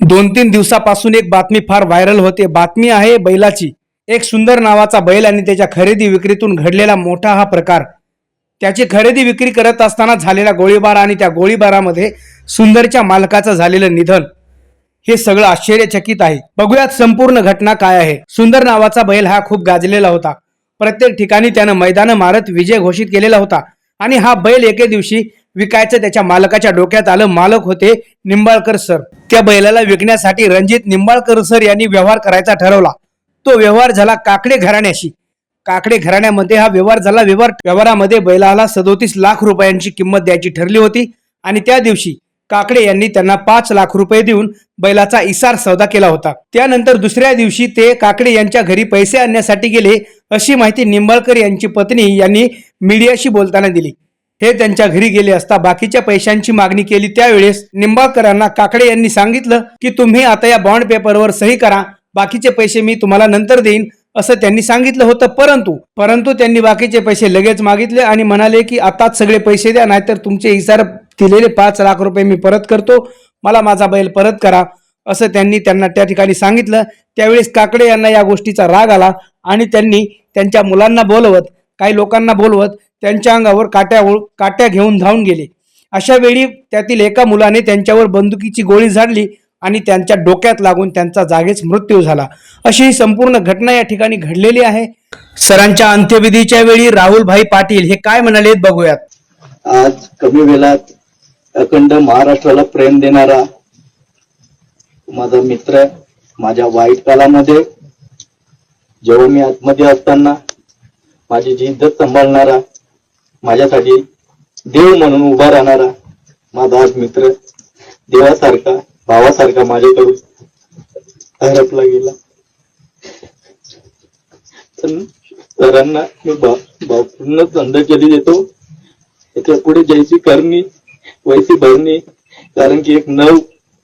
दोन तीन दिवसापासून एक बातमी फार व्हायरल होते. बातमी आहे बैलाची. एक सुंदर नावाचा बैल आणि त्याच्या खरेदी विक्रीतून घडलेला मोठा हा प्रकार. त्याची खरेदी विक्री करत असताना झालेला गोळीबार आणि त्या गोळीबारामध्ये सुंदरच्या मालकाचं झालेलं निधन. हे सगळं आश्चर्यचकित आहे. बघूयात संपूर्ण घटना काय आहे. सुंदर नावाचा बैल हा खूप गाजलेला होता. प्रत्येक ठिकाणी त्यानं मैदान मारत विजय घोषित केलेला होता. आणि हा बैल एके दिवशी विकायचं त्याच्या मालकाच्या डोक्यात आलं मालक होते निंबाळकर सर. त्या बैलाला विकण्यासाठी रणजित निंबाळकर सर यांनी व्यवहार करायचा ठरवला. तो व्यवहार झाला काकडे घराण्याशी. काकडे घराण्यामध्ये हा व्यवहार झाला. व्यवहार व्यवहारामध्ये बैलाला सदोतीस लाख रुपयांची किंमत द्यायची ठरली होती आणि त्या दिवशी काकडे यांनी त्यांना पाच लाख रुपये देऊन बैलाचा इसार सौदा केला होता. त्यानंतर दुसऱ्या दिवशी ते काकडे यांच्या घरी पैसे आणण्यासाठी गेले अशी माहिती निंबाळकर यांची पत्नी यांनी मीडियाशी बोलताना दिली. हे त्यांच्या घरी गेले असता बाकीच्या पैशांची मागणी केली. त्यावेळेस निंबाळकरांना काकडे यांनी सांगितलं की तुम्ही आता या बॉन्ड पेपरवर सही करा. बाकीचे पैसे मी तुम्हाला नंतर देईन असं त्यांनी सांगितलं होतं. परंतु परंतु त्यांनी बाकीचे पैसे लगेच मागितले आणि म्हणाले की आताच सगळे पैसे द्या नाहीतर तुमचे इसार दिलेले पाच लाख रुपये मी परत करतो. मला माझा बैल परत करा असं त्यांनी त्यांना त्या ठिकाणी सांगितलं. त्यावेळेस काकडे यांना या गोष्टीचा राग आला आणि त्यांनी त्यांच्या मुलांना बोलवत काही लोकांना बोलवत त्यांच्या अंगावर काट्या काट्या घेऊन धावून गेले. अशा वेळी त्यातील एका मुलाने त्यांच्यावर बंदुकीची गोळी झाडली आणि त्यांच्या डोक्यात लागून त्यांचा जागीच मृत्यू झाला. अशी ही संपूर्ण घटना या ठिकाणी घडलेली आहे. सरांच्या अंत्यविधीच्या वेळी राहुलभाई पाटील हे काय म्हणाले बघूयात. आज कमी वेळात अखंड महाराष्ट्राला प्रेम देणारा माझा मित्र माझ्या वाईट काळामध्ये जेव्हा मी आतमध्ये असताना माझी जिद्द सांभाळणारा माझ्यासाठी देव म्हणून उभा राहणारा माझा आज मित्र देवासारखा भावासारखा माझ्याकडून हरपला गेला. सरांना मी भाव भावपूर्ण अंधजली देतो. त्याच्या पुढे जैसी करणी वैसी भरणी कारण की एक नऊ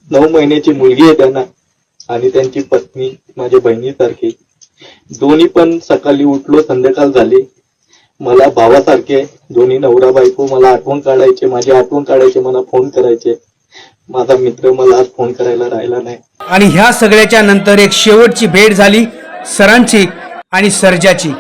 नऊ महिन्याची मुलगी आहे त्यांना आणि त्यांची पत्नी माझ्या बहिणीसारखी. दोन्ही पण सकाळी उठलो संध्याकाळ झाली. मला भावासारखे दोन्ही नवरा बायको मला आठवण काढायचे माझी आठवण काढायचे मला फोन करायचे. माझा मित्र मला आज फोन करायला राहिला नाही. आणि ह्या सगळ्याच्या नंतर एक शेवटची भेट झाली सरांची आणि सर्जाची.